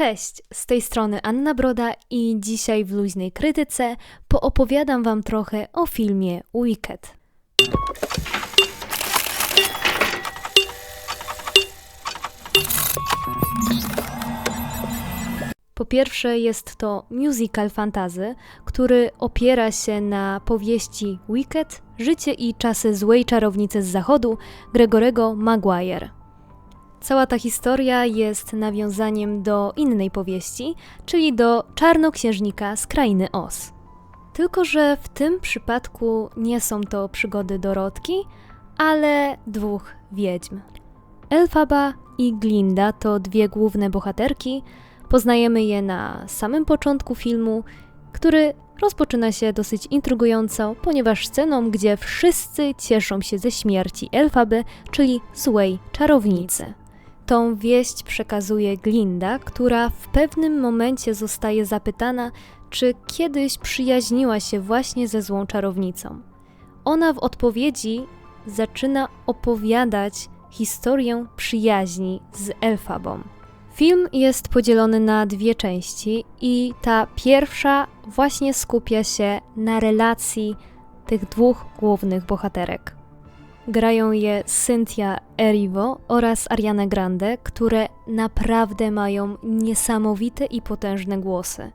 Cześć, z tej strony Anna Broda i dzisiaj w luźnej krytyce poopowiadam Wam trochę o filmie Wicked. Po pierwsze jest to musical fantazy, który opiera się na powieści Wicked, Życie i czasy złej czarownicy z zachodu Gregorego Maguire. Cała ta historia jest nawiązaniem do innej powieści, czyli do Czarnoksiężnika z krainy Oz. Tylko, że w tym przypadku nie są to przygody Dorotki, ale dwóch wiedźm. Elfaba i Glinda to dwie główne bohaterki. Poznajemy je na samym początku filmu, który rozpoczyna się dosyć intrygująco, ponieważ sceną, gdzie wszyscy cieszą się ze śmierci Elfaby, czyli złej czarownicy. Tą wieść przekazuje Glinda, która w pewnym momencie zostaje zapytana, czy kiedyś przyjaźniła się właśnie ze złą czarownicą. Ona w odpowiedzi zaczyna opowiadać historię przyjaźni z Elfabą. Film jest podzielony na dwie części, i ta pierwsza właśnie skupia się na relacji tych dwóch głównych bohaterek. Grają je Cynthia Erivo oraz Ariana Grande, które naprawdę mają niesamowite i potężne głosy.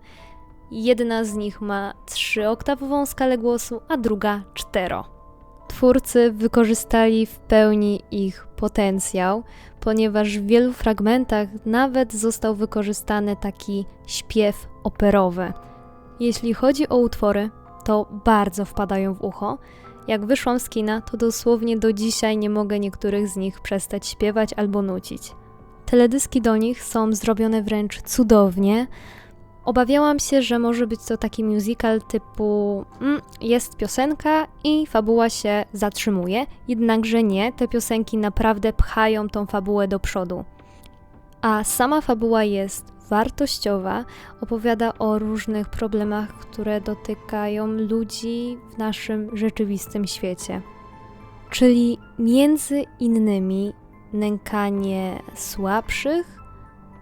Jedna z nich ma trzyoktawową skalę głosu, a druga cztero. Twórcy wykorzystali w pełni ich potencjał, ponieważ w wielu fragmentach nawet został wykorzystany taki śpiew operowy. Jeśli chodzi o utwory, to bardzo wpadają w ucho. Jak wyszłam z kina, to dosłownie do dzisiaj nie mogę niektórych z nich przestać śpiewać albo nucić. Teledyski do nich są zrobione wręcz cudownie. Obawiałam się, że może być to taki musical typu mm, jest piosenka i fabuła się zatrzymuje, jednakże nie, te piosenki naprawdę pchają tą fabułę do przodu. A sama fabuła jest wartościowa, opowiada o różnych problemach, które dotykają ludzi w naszym rzeczywistym świecie. Czyli między innymi nękanie słabszych,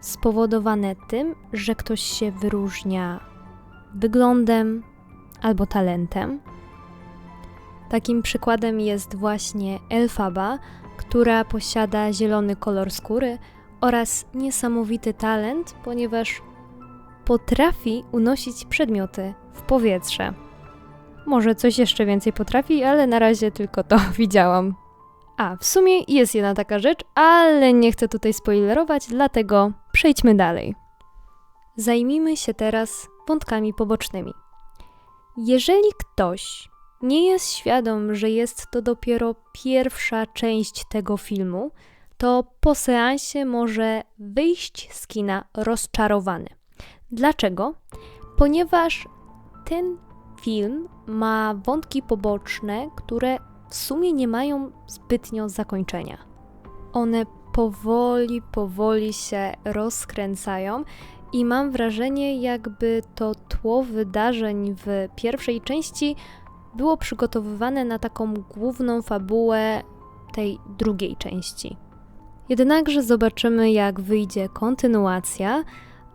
spowodowane tym, że ktoś się wyróżnia wyglądem albo talentem. Takim przykładem jest właśnie Elfaba, która posiada zielony kolor skóry oraz niesamowity talent, ponieważ potrafi unosić przedmioty w powietrze. Może coś jeszcze więcej potrafi, ale na razie tylko to widziałam. A, w sumie jest jedna taka rzecz, ale nie chcę tutaj spoilerować, dlatego przejdźmy dalej. Zajmijmy się teraz wątkami pobocznymi. Jeżeli ktoś nie jest świadom, że jest to dopiero pierwsza część tego filmu, to po seansie może wyjść z kina rozczarowany. Dlaczego? Ponieważ ten film ma wątki poboczne, które w sumie nie mają zbytnio zakończenia. One powoli, powoli się rozkręcają i mam wrażenie, jakby to tło wydarzeń w pierwszej części było przygotowywane na taką główną fabułę tej drugiej części. Jednakże zobaczymy, jak wyjdzie kontynuacja,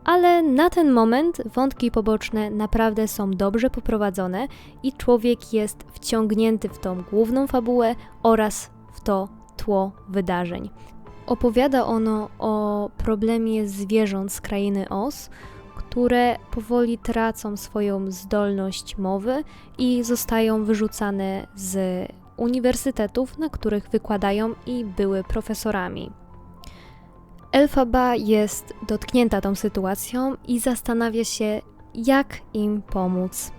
ale na ten moment wątki poboczne naprawdę są dobrze poprowadzone i człowiek jest wciągnięty w tą główną fabułę oraz w to tło wydarzeń. Opowiada ono o problemie zwierząt z krainy Oz, które powoli tracą swoją zdolność mowy i zostają wyrzucane z uniwersytetów, na których wykładają i były profesorami. Elfaba jest dotknięta tą sytuacją i zastanawia się, jak im pomóc.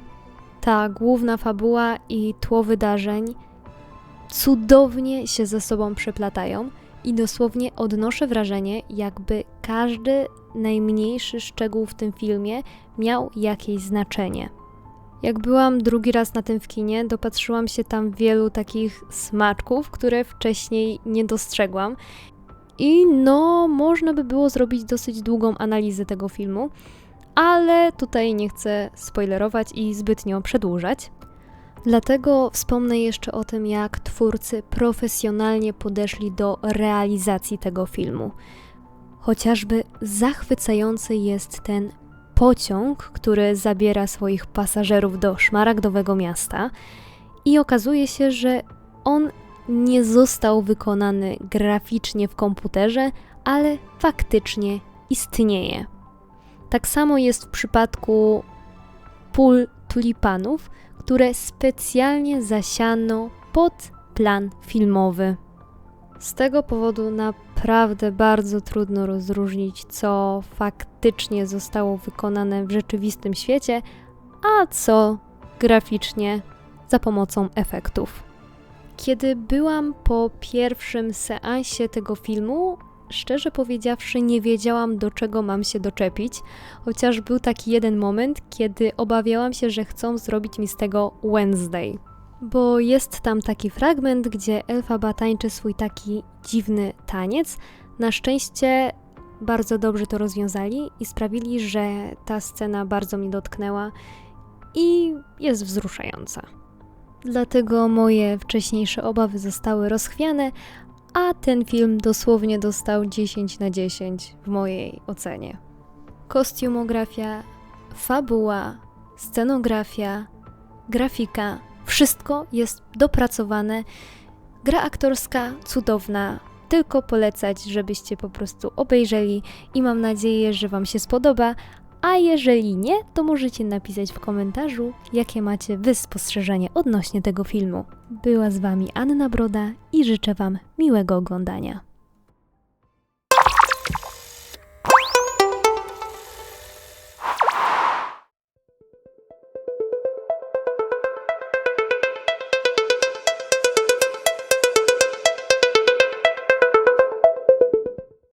Ta główna fabuła i tło wydarzeń cudownie się ze sobą przeplatają i dosłownie odnoszę wrażenie, jakby każdy najmniejszy szczegół w tym filmie miał jakieś znaczenie. Jak byłam drugi raz na tym w kinie, dopatrzyłam się tam wielu takich smaczków, które wcześniej nie dostrzegłam. I no, można by było zrobić dosyć długą analizę tego filmu, ale tutaj nie chcę spoilerować i zbytnio przedłużać. Dlatego wspomnę jeszcze o tym, jak twórcy profesjonalnie podeszli do realizacji tego filmu. Chociażby zachwycający jest ten pociąg, który zabiera swoich pasażerów do szmaragdowego miasta, i okazuje się, że on nie został wykonany graficznie w komputerze, ale faktycznie istnieje. Tak samo jest w przypadku pól tulipanów, które specjalnie zasiano pod plan filmowy. Z tego powodu naprawdę bardzo trudno rozróżnić, co faktycznie zostało wykonane w rzeczywistym świecie, a co graficznie za pomocą efektów. Kiedy byłam po pierwszym seansie tego filmu, szczerze powiedziawszy, nie wiedziałam, do czego mam się doczepić, chociaż był taki jeden moment, kiedy obawiałam się, że chcą zrobić mi z tego Wednesday. Bo jest tam taki fragment, gdzie Elfaba tańczy swój taki dziwny taniec. Na szczęście bardzo dobrze to rozwiązali i sprawili, że ta scena bardzo mnie dotknęła i jest wzruszająca. Dlatego moje wcześniejsze obawy zostały rozchwiane, a ten film dosłownie dostał 10 na 10 w mojej ocenie. Kostiumografia, fabuła, scenografia, grafika wszystko jest dopracowane. Gra aktorska cudowna. Tylko polecać, żebyście po prostu obejrzeli i mam nadzieję, że Wam się spodoba. A jeżeli nie, to możecie napisać w komentarzu, jakie macie Wy spostrzeżenie odnośnie tego filmu. Była z Wami Anna Broda i życzę Wam miłego oglądania.